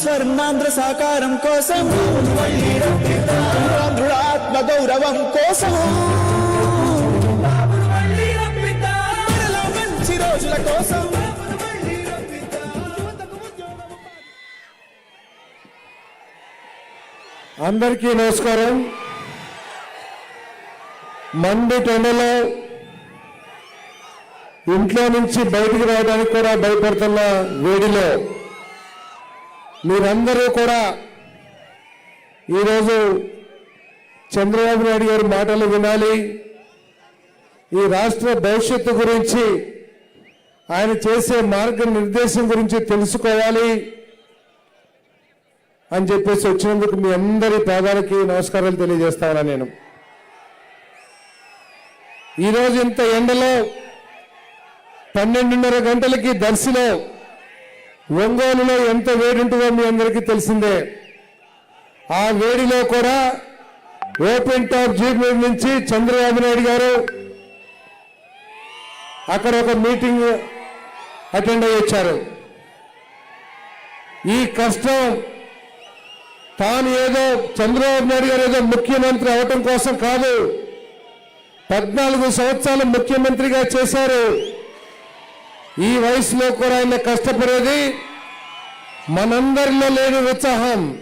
స్వర్ణాంధ్ర సాకారం కోసం ఆత్మ గౌరవం కోసం మంచి రోజుల కోసం అందరికీ నమస్కారం. మండు టెండలో ఇంట్లో నుంచి బయటికి రావడానికి కూడా భయపడుతున్న వేడిలో మీరందరూ కూడా ఈరోజు చంద్రబాబు నాయుడు గారి మాటలు వినాలి. ఈ రాష్ట్ర భవిష్యత్తు గురించి ఆయన చేసే మార్గ నిర్దేశం గురించి తెలుసుకోవాలి అని చెప్పేసి వచ్చినందుకు మీ అందరి పాదాలకి నమస్కారాలు తెలియజేస్తాను నేను. ఈరోజు ఇంత ఎండలో పన్నెండున్నర గంటలకి దర్శిలో ఒంగోలులో ఎంత వేడి ఉంటుందో మీ అందరికీ తెలిసిందే. ఆ వేడిలో కూడా ఓపెన్ టాప్ జీప్ నుంచి చంద్రబాబు నాయుడు గారు అక్కడ ఒక మీటింగ్ అటెండ్ అయ్యి వచ్చారు. ఈ కష్టం తాను ఏదో చంద్రబాబు నాయుడు గారు ఏదో ముఖ్యమంత్రి అవటం కోసం కాదు పద్నాలుగు సంవత్సరాలు ముఖ్యమంత్రిగా చేశారు. ఈ వయసులో కూడా ఆయన కష్టపడేది మనందరిలో లేని ఉత్సాహం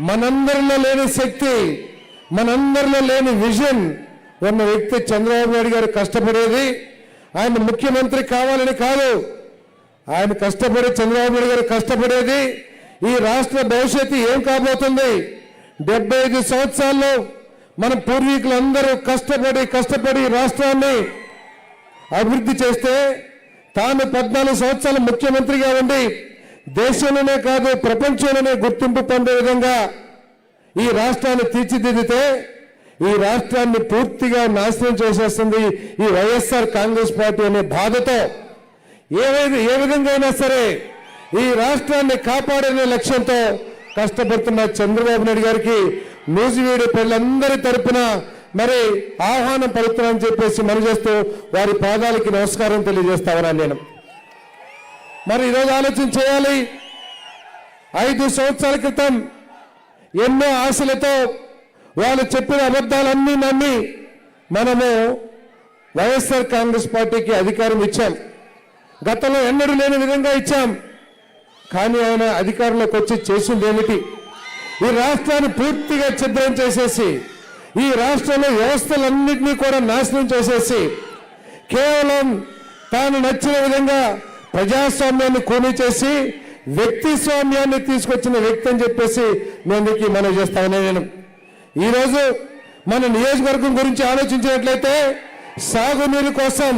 మనందరిలో లేని శక్తి మనందరిలో లేని విజన్ ఉన్న వ్యక్తి చంద్రబాబు నాయుడు గారు కష్టపడేది. ఆయన ముఖ్యమంత్రి కావాలని కాదు ఆయన కష్టపడి చంద్రబాబు నాయుడు గారు కష్టపడేది. ఈ రాష్ట్ర భవిష్యత్తు ఏం కాబోతుంది? డెబ్బై ఐదు సంవత్సరాల్లో మన పూర్వీకులందరూ కష్టపడి కష్టపడి రాష్ట్రాన్ని అభివృద్ధి చేస్తే తాను పద్నాలుగు సంవత్సరాలు ముఖ్యమంత్రిగా ఉండి దేశంలోనే కాదు ప్రపంచంలోనే గుర్తింపు పొందే విధంగా ఈ రాష్ట్రాన్ని తీర్చిదిద్దితే ఈ రాష్ట్రాన్ని పూర్తిగా నాశనం చేసేస్తుంది ఈ వైఎస్ఆర్ కాంగ్రెస్ పార్టీ అనే బాధతో. ఏవైతే ఏ విధంగా అయినా సరే ఈ రాష్ట్రాన్ని కాపాడనే లక్ష్యంతో కష్టపడుతున్న చంద్రబాబు నాయుడు గారికి నూజివీడు పిల్లలందరి తరపున మరి ఆహ్వానం పలుకుతున్నానని చెప్పేసి మనం చేస్తూ వారి పాదాలకి నమస్కారం తెలియజేస్తామన్నా నేను. మరి ఈరోజు ఆలోచన చేయాలి. ఐదు సంవత్సరాల క్రితం ఎన్నో ఆశలతో వాళ్ళు చెప్పిన అబద్ధాలన్నీ నమ్మి మనము వైఎస్ఆర్ కాంగ్రెస్ పార్టీకి అధికారం ఇచ్చాం. గతంలో ఎన్నడూ లేని విధంగా ఇచ్చాం. కానీ ఆయన అధికారంలోకి వచ్చి చేసింది ఏమిటి? ఈ రాష్ట్రాన్ని పూర్తిగా ఛిద్రం చేసేసి ఈ రాష్ట్రంలో వ్యవస్థలన్నింటినీ కూడా నాశనం చేసేసి కేవలం తాను నచ్చిన విధంగా ప్రజాస్వామ్యాన్ని కూని చేసి వ్యక్తి స్వామ్యాన్ని తీసుకొచ్చిన వ్యక్తి అని చెప్పేసి నేను మీకు మనం చేస్తా నేను. ఈరోజు మన నియోజకవర్గం గురించి ఆలోచించినట్లయితే సాగునీరు కోసం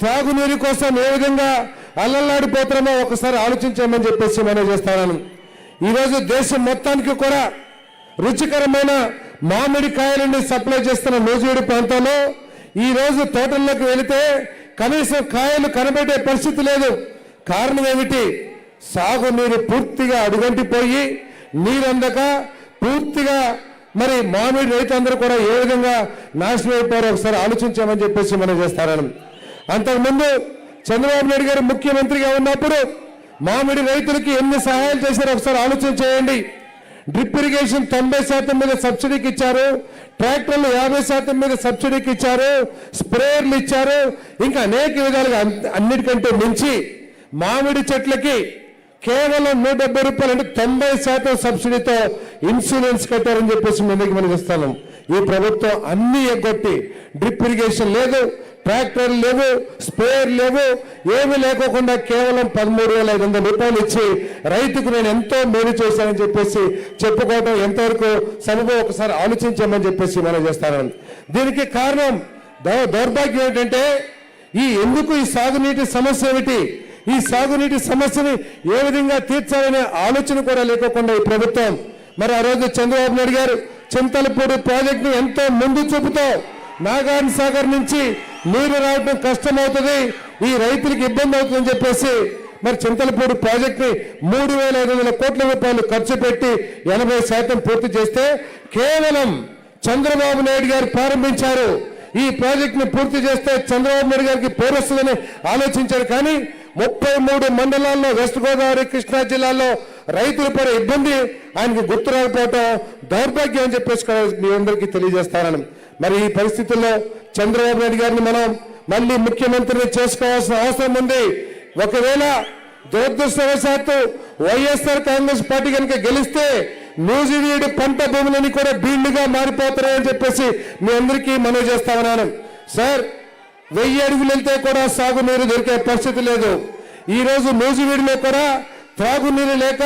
త్రాగునీరు కోసం ఏ విధంగా అల్లల్లాడిపోతున్నామో ఒకసారి ఆలోచించామని చెప్పేసి మనం చేస్తాను ఈరోజు దేశం మొత్తానికి కూడా రుచికరమైన మామిడి కాయలని సప్లై చేస్తున్న నూజివీడు ప్రాంతంలో ఈరోజు తోటల్లోకి వెళితే కనీసం కాయలు కనబెట్టే పరిస్థితి లేదు. కారణం ఏమిటి? సాగునీరు పూర్తిగా అడుగంటిపోయి నీరందక పూర్తిగా మరి మామిడి రైతులందరూ కూడా ఏ విధంగా నాశనం అయిపోయారో ఒకసారి ఆలోచించామని చెప్పేసి మనం చేస్తారని అంతకుముందు చంద్రబాబు నాయుడు గారు ముఖ్యమంత్రిగా ఉన్నప్పుడు మామిడి రైతులకి ఎన్ని సహాయాలు చేశారో ఒకసారి ఆలోచన చేయండి. డ్రిప్ ఇరిగేషన్ తొంభై శాతం మీద సబ్సిడీకి ఇచ్చారు. ట్రాక్టర్లు యాభై శాతం మీద సబ్సిడీకి ఇచ్చారు. స్ప్రేయర్లు ఇచ్చారు. ఇంకా అనేక విధాలుగా అన్నిటికంటే మించి మామిడి చెట్లకి కేవలం నూట డెబ్బై రూపాయలు అంటే తొంభై శాతం సబ్సిడీతో ఇన్సూరెన్స్ కట్టారని చెప్పేసి మీ దగ్గర మనకి ఇస్తాను ఈ ప్రభుత్వం అన్ని ఎగ్గొట్టి డ్రిప్ ఇరిగేషన్ లేదు. ట్రాక్టర్లు లేవు స్పేర్ లేవు ఏమి లేకోకుండా కేవలం పదమూడు వేల ఐదు వందల రూపాయలు ఇచ్చి రైతుకు నేను ఎంతో మేలు చేశానని చెప్పేసి చెప్పుకోవటం ఎంతవరకు సబబో ఒకసారి ఆలోచించామని చెప్పేసి మనం చేస్తాను. దీనికి కారణం దౌ- దౌర్భాగ్యం ఏంటంటే ఈ ఎందుకు ఈ సాగునీటి సమస్య ఏమిటి? ఈ సాగునీటి సమస్యని ఏ విధంగా తీర్చాలనే ఆలోచన కూడా లేకోకుండా ఈ ప్రభుత్వం. మరి ఆ రోజు చంద్రబాబు నాయుడు గారు చింతలపూడి ప్రాజెక్టును ఎంతో ముందు చూపుతో నాగార్జున సాగర్ నుంచి నీరు రావడం కష్టమవుతుంది ఈ రైతులకు ఇబ్బంది అవుతుందని చెప్పేసి మరి చింతలపూడి ప్రాజెక్ట్ని మూడు వేల ఐదు వందల కోట్ల రూపాయలు ఖర్చు పెట్టి ఎనభై శాతం పూర్తి చేస్తే కేవలం చంద్రబాబు నాయుడు గారు ప్రారంభించారు. ఈ ప్రాజెక్ట్ని పూర్తి చేస్తే చంద్రబాబు నాయుడు గారికి పేరొస్తుందని ఆలోచించారు. కానీ ముప్పై మూడు మండలాల్లో వెస్ట్ గోదావరి కృష్ణా జిల్లాలో రైతుల పడే ఇబ్బంది ఆయనకి గుర్తు రాకపోవటం దౌర్భాగ్యం అని చెప్పేసి మీ అందరికీ తెలియజేస్తానని. మరి ఈ పరిస్థితుల్లో చంద్రబాబు నాయుడు గారిని మనం మళ్ళీ ముఖ్యమంత్రిని చేసుకోవాల్సిన అవసరం ఉంది. ఒకవేళ దురదృష్టవశాత్తు వైఎస్ఆర్ కాంగ్రెస్ పార్టీ కనుక గెలిస్తే నూజివీడు పంట భూములని కూడా బీళ్ళుగా మారిపోతారని చెప్పేసి మీ అందరికీ మనవి చేస్తా ఉన్నాను. సార్ వెయ్యి అడుగులు వెళ్తే కూడా సాగునీరు దొరికే పరిస్థితి లేదు. ఈరోజు నూజివీడిలో నూజివీడులో కూడా త్రాగునీరు లేక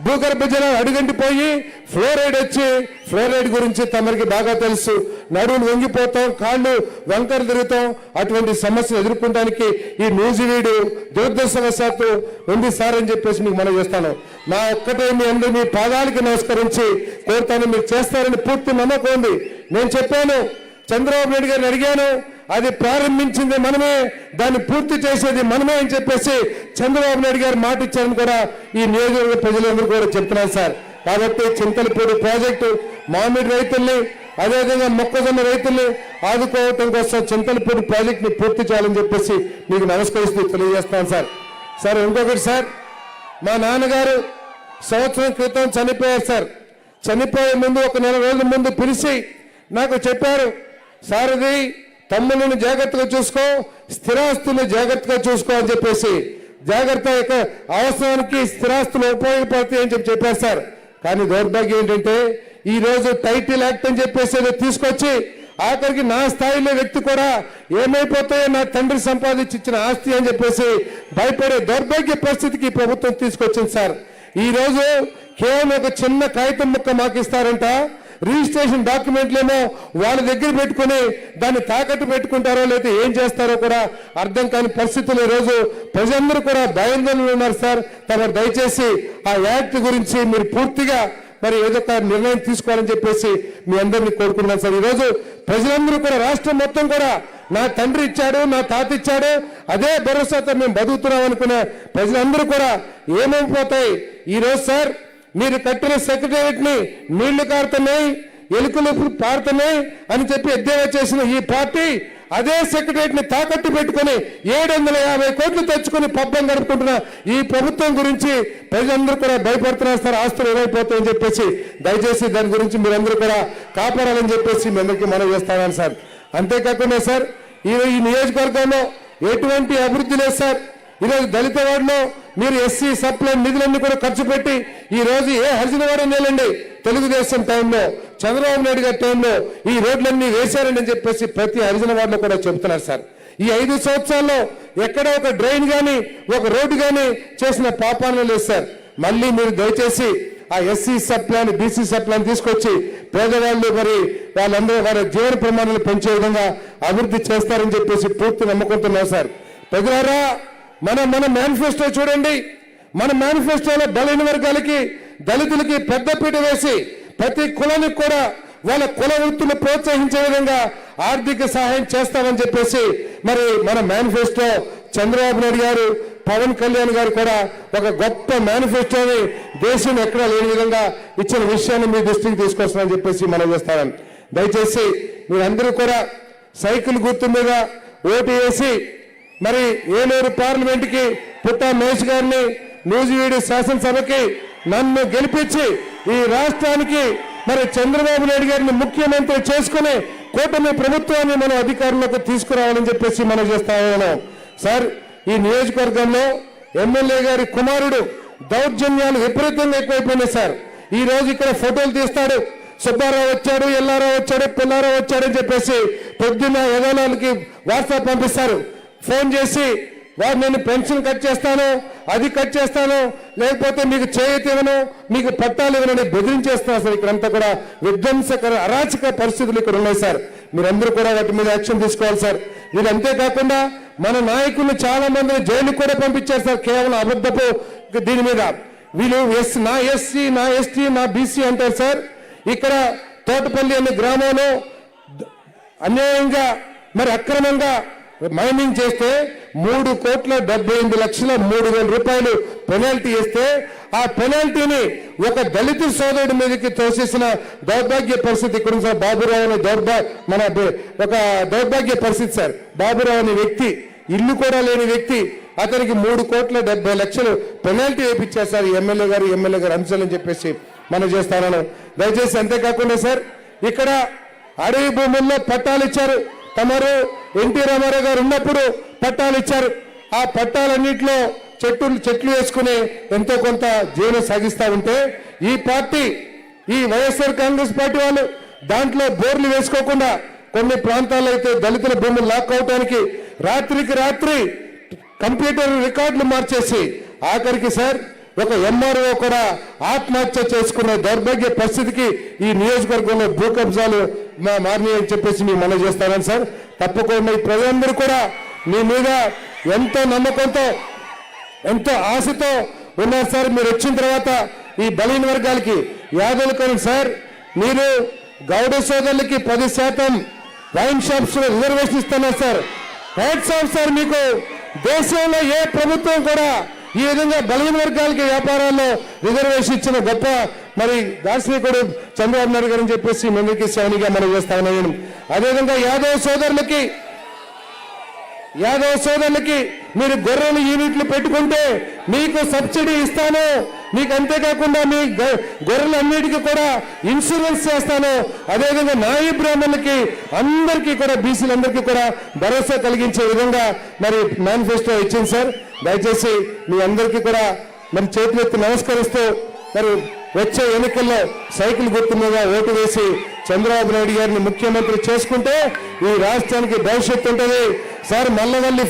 భూగర్భ జలం అడుగంటిపోయి ఫ్లోరైడ్ వచ్చి ఫ్లోరైడ్ గురించి తమరికి బాగా తెలుసు. నడువులు వంగిపోతాం కాళ్ళు వంకర తిరుగుతాం. అటువంటి సమస్యలు ఎదుర్కొనడానికి ఈ నూజివీడు దురదృష్టవశాత్తు ఉంది సార్ అని చెప్పేసి మీకు మనం చేస్తాను. నా ఒక్కటే మీ అందరూ మీ పాదాలకి నమస్కరించి కోరుతాను. మీరు చేస్తారని పూర్తి నమ్మకం ఉంది. నేను చెప్పాను చంద్రబాబు నాయుడు గారిని అడిగాను అది ప్రారంభించింది మనమే దాన్ని పూర్తి చేసేది మనమే అని చెప్పేసి చంద్రబాబు నాయుడు గారు మాట ఇచ్చారని కూడా ఈ నియోజకవర్గ ప్రజలందరూ కూడా చెప్తున్నారు సార్. కాబట్టి చింతలపూడి ప్రాజెక్టు మామిడి రైతుల్ని అదేవిధంగా మొక్కజొన్న రైతుల్ని ఆదుకోవటం కోసం చింతలపూడి ప్రాజెక్ట్ని పూర్తి చేయాలని చెప్పేసి మీకు నమస్కరిస్తూ తెలియజేస్తాను సార్. సార్ ఇంకొకటి సార్ మా నాన్నగారు సంవత్సరం క్రితం చనిపోయారు సార్. చనిపోయే ముందు ఒక నెల రోజుల ముందు పిలిచి నాకు చెప్పారు సార్ ఇది తమ్ముళ్ళని జాగ్రత్తగా చూసుకో స్థిరాస్తుల్ని జాగ్రత్తగా చూసుకో అని చెప్పేసి జాగ్రత్త యొక్క అవసరానికి స్థిరాస్తులు ఉపయోగపడతాయి అని చెప్పి చెప్పారు సార్. కానీ దౌర్భాగ్యం ఏంటంటే ఈ రోజు టైటిల్ యాక్ట్ అని చెప్పేసి తీసుకొచ్చి ఆఖరికి నా స్థాయిలో వ్యక్తి కూడా ఏమైపోతాయో నా తండ్రి సంపాదించి ఇచ్చిన ఆస్తి అని చెప్పేసి భయపడే దౌర్భాగ్య పరిస్థితికి ప్రభుత్వం తీసుకొచ్చింది సార్. ఈ రోజు కేవలం ఒక చిన్న కాగితం ముక్క మాకు ఇస్తారంట. రిజిస్ట్రేషన్ డాక్యుమెంట్లేమో వాళ్ళ దగ్గర పెట్టుకుని దాన్ని తాకట్టు పెట్టుకుంటారో లేదా ఏం చేస్తారో కూడా అర్థం కాని పరిస్థితులు ఈ రోజు ప్రజలందరూ కూడా భయాందోళనలు ఉన్నారు సార్. తమరు దయచేసి ఆ యాక్ట్ గురించి మీరు పూర్తిగా మరి ఏదో ఒక నిర్ణయం తీసుకోవాలని చెప్పేసి మీ అందరినీ కోరుకుంటున్నాను సార్. ఈరోజు ప్రజలందరూ కూడా రాష్ట్రం మొత్తం కూడా నా తండ్రి ఇచ్చాడు నా తాత ఇచ్చాడు అదే భరోసాతో మేము బతుకుతున్నాం అనుకునే ప్రజలందరూ కూడా ఏమైపోతాయి? ఈ రోజు సార్ మీరు కట్టిన సెక్రటేరియట్ని నీళ్ళు కారుతున్నాయి ఎలుకలు పారుతున్నాయి అని చెప్పి ఎద్దేవా చేసిన ఈ పార్టీ అదే సెక్రటేరియట్ని తాకట్టు పెట్టుకుని ఏడు వందల యాభై కోట్లు తెచ్చుకుని పబ్బం గడుపుకుంటున్న ఈ ప్రభుత్వం గురించి ప్రజలందరూ కూడా భయపడుతున్నారు సార్ ఆస్తులు ఏమైపోతాయని చెప్పేసి. దయచేసి దాని గురించి మీరందరూ కూడా కాపాడాలని చెప్పేసి మీ అందరికీ మనం చేస్తామని సార్. అంతేకాకుండా సార్ ఈ ఈ నియోజకవర్గంలో ఎటువంటి అభివృద్ధి లేదు సార్. ఈరోజు దళిత వాడిలో మీరు ఎస్సీ సప్లై నిధులన్నీ కూడా ఖర్చు పెట్టి ఈ రోజు ఏ హరిజన వాడు నేలండి? తెలుగుదేశం టైంలో చంద్రబాబు నాయుడు గారి టైంలో ఈ రోడ్లన్నీ వేశారని చెప్పేసి ప్రతి హరిజన వార్డులో కూడా చెబుతున్నారు సార్. ఈ ఐదు సంవత్సరాల్లో ఎక్కడ ఒక డ్రైన్ కానీ ఒక రోడ్డు కానీ చేసిన పాపాలను లేదు సార్. మళ్ళీ మీరు దయచేసి ఆ ఎస్సీ సప్లాన్ని బీసీ సప్లాన్ని తీసుకొచ్చి పేదవాళ్ళు మరి వాళ్ళందరూ వారి జీవన ప్రమాణాలు పెంచే విధంగా అభివృద్ధి చేస్తారని చెప్పేసి పూర్తి నమ్మకంతున్నాం సార్. ప్రజలారా మన మన మేనిఫెస్టో చూడండి. మన మేనిఫెస్టోలో బలైన వర్గాలకి దళితులకి పెద్దపీట వేసి ప్రతి కులానికి కూడా వాళ్ళ కుల వృత్తులు ప్రోత్సహించే విధంగా ఆర్థిక సహాయం చేస్తామని చెప్పేసి మరి మన మేనిఫెస్టో చంద్రబాబు నాయుడు గారు పవన్ కళ్యాణ్ గారు కూడా ఒక గొప్ప మేనిఫెస్టోని దేశం ఎక్కడా లేని విధంగా ఇచ్చిన విషయాన్ని మీ దృష్టికి తీసుకొస్తానని చెప్పేసి మనం చేస్తానని దయచేసి మీరందరూ కూడా సైకిల్ గుర్తు మీద ఓటు వేసి మరి ఏలూరు పార్లమెంట్కి పుట్ట పుట్టా మహేష్ గారిని నూజివీడి శాసనసభకి నన్ను గెలిపించి ఈ రాష్ట్రానికి మరి చంద్రబాబు నాయుడు గారిని ముఖ్యమంత్రి చేసుకుని కూటమి ప్రభుత్వాన్ని మనం అధికారంలోకి తీసుకురావాలని చెప్పేసి మనం చేస్తా ఉన్నాం. సార్ ఈ నియోజకవర్గంలో ఎమ్మెల్యే గారి కుమారుడు దౌర్జన్యాలు విపరీతంగా ఎక్కువైపోయినాయి సార్. ఈ రోజు ఇక్కడ ఫోటోలు తీస్తాడు. సుబ్బారావు వచ్చాడు ఎల్లారావు వచ్చాడు పిల్లారావు వచ్చాడు అని చెప్పేసి పొద్దున్న యదనాలకి వాట్సాప్ పంపిస్తారు. ఫోన్ చేసి వారు నేను పెన్షన్ కట్ చేస్తాను అది కట్ చేస్తాను లేకపోతే మీకు చేయతి ఇవ్వను మీకు పట్టాలు ఇవ్వనని బెదిరించేస్తున్నారు సార్. ఇక్కడంతా కూడా విధ్వంసకర అరాచక పరిస్థితులు ఇక్కడ ఉన్నాయి సార్. మీరందరూ కూడా వాటి మీద యాక్షన్ తీసుకోవాలి సార్. మీరు అంతేకాకుండా మన నాయకులు చాలా మందిని జైలుకు కూడా పంపించారు సార్. కేవలం అబద్ధపు దీని మీద. వీళ్ళు ఎస్ నా ఎస్సీ నా ఎస్టీ నా బీసీ అంటారు సార్. ఇక్కడ తోటపల్లి అనే గ్రామంలో అన్యాయంగా మరి అక్రమంగా మైనింగ్ చేస్తే మూడు కోట్ల డెబ్బై ఎనిమిది లక్షల మూడు వేల రూపాయలు పెనాల్టీ వేస్తే ఆ పెనాల్టీని ఒక దళిత సోదరుడి మీదకి తోసేసిన దౌర్భాగ్య పరిస్థితి ఇక్కడ సార్. బాబురావు అనే దౌర్భా మన ఒక దౌర్భాగ్య పరిస్థితి సార్. బాబురావు అనే వ్యక్తి ఇల్లు కూడా లేని వ్యక్తి అతనికి మూడు కోట్ల డెబ్బై లక్షలు పెనాల్టీ వేయించారు సార్. ఎమ్మెల్యే గారు ఎమ్మెల్యే గారు అంశాలని చెప్పేసి మనం చేస్తాను. దయచేసి అంతేకాకుండా సార్ ఇక్కడ అడవి భూముల్లో పట్టాలు ఇచ్చారు. తమరు ఎన్టీ రామారావు గారు ఉన్నప్పుడు పట్టాలు ఇచ్చారు. ఆ పట్టాలన్నింటిలో చెట్టు చెట్లు వేసుకుని ఎంతో కొంత జీవనం సాగిస్తూ ఉంటే ఈ పార్టీ ఈ వైఎస్ఆర్ కాంగ్రెస్ పార్టీ వాళ్ళు దాంట్లో బోర్లు వేసుకోకుండా కొన్ని ప్రాంతాల్లో అయితే దళితుల భూములు లాక్ అవటానికి రాత్రికి రాత్రి కంప్యూటర్ రికార్డులు మార్చేసి ఆఖరికి సార్ ఒక ఎంఆర్ఓ కూడా ఆత్మహత్య చేసుకునే దౌర్భాగ్య పరిస్థితికి ఈ నియోజకవర్గంలో భూ కబ్జాలు మా- మారినాయని చెప్పేసి మేము మనం చేస్తానని సార్. తప్పకుండా ఈ ప్రజలందరూ కూడా మీ మీద ఎంతో నమ్మకంతో ఎంతో ఆశతో ఉన్నారు సార్. మీరు వచ్చిన తర్వాత ఈ బలైన వర్గాలకి యాదవులు కానీ సార్. మీరు గౌడ సోదరులకి పది శాతం వైన్ షాప్స్లో రిజర్వేషన్ ఇస్తున్నారు సార్. హ్యాట్స్ ఆఫ్ సార్ మీకు దేశంలో ఏ ప్రభుత్వం కూడా ఈ విధంగా బలహీన వర్గాలకి వ్యాపారాల్లో రిజర్వేషన్ ఇచ్చిన గొప్ప మరి దార్శనికుడు చంద్రబాబు నాయుడు గారు అని చెప్పేసి ముందుకి శ్రేణిగా మనం చేస్తా ఉన్నాను అదేవిధంగా యాదవ్ సోదరులకి యాదవ సోదరులకి మీరు గొర్రెలు యూనిట్లు పెట్టుకుంటే మీకు సబ్సిడీ ఇస్తాను. మీకు అంతేకాకుండా మీ గొ- గొర్రెలన్నిటికీ కూడా ఇన్సూరెన్స్ చేస్తాను. అదేవిధంగా నాయ బ్రాహ్మణులకి అందరికీ కూడా బీసీలందరికీ కూడా భరోసా కలిగించే విధంగా మరి మేనిఫెస్టో ఇచ్చింది సార్. దయచేసి మీ అందరికీ కూడా మరి చేతులెత్తి నమస్కరిస్తూ మరి వచ్చే ఎన్నికల్లో సైకిల్ గుర్తు మీద ఓటు వేసి చంద్రబాబు నాయుడు గారిని ముఖ్యమంత్రి చేసుకుంటే ఈ రాష్ట్రానికి భవిష్యత్తు ఉంటుంది. సార్ మల్లవల్లి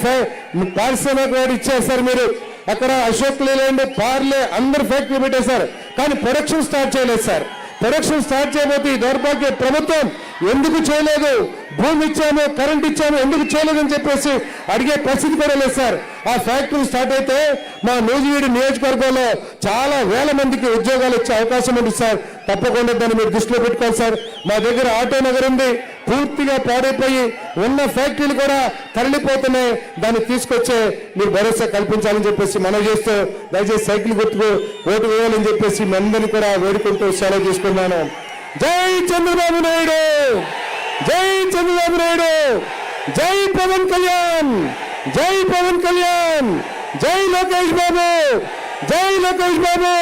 పారిశ్రామిక వాడు ఇచ్చారు సార్ మీరు. అక్కడ అశోక్ లేలాండ్ పార్లే అందరు ఫ్యాక్టరీ పెట్టేశారు. కానీ ప్రొడక్షన్ స్టార్ట్ చేయలేదు సార్. ప్రొడక్షన్ స్టార్ట్ చేయబోతే ఈ దౌర్భాగ్య ప్రభుత్వం ఎందుకు చేయలేదు? భూమి ఇచ్చాము కరెంట్ ఇచ్చాము ఎందుకు చేయలేదని చెప్పేసి అడిగే పరిస్థితి కూడా లేదు సార్. ఆ ఫ్యాక్టరీ స్టార్ట్ అయితే మా నూజివీడి నియోజకవర్గంలో చాలా వేల మందికి ఉద్యోగాలు వచ్చే అవకాశం ఉంది సార్. తప్పకుండా దాన్ని మీరు దృష్టిలో పెట్టుకోవాలి సార్. మా దగ్గర ఆటో నగర్ ఉంది. పూర్తిగా పాడైపోయి ఉన్న ఫ్యాక్టరీలు కూడా తరలిపోతున్నాయి. దాన్ని తీసుకొచ్చే మీరు భరోసా కల్పించాలని చెప్పేసి మనం చేస్తూ దయచేసి సైకిల్ గుర్తుకు ఓటు వేయాలని చెప్పేసి మీ అందరినీ కూడా వేడుకుంటూ సెలవు తీసుకున్నాను. జై చంద్రబాబు నాయుడు! జై చంద్రబాబు నాయుడు! జై పవన్ కళ్యాణ్! జై పవన్ కళ్యాణ్! జై లోకేష్ బాబు! జై లోకేష్ బాబు!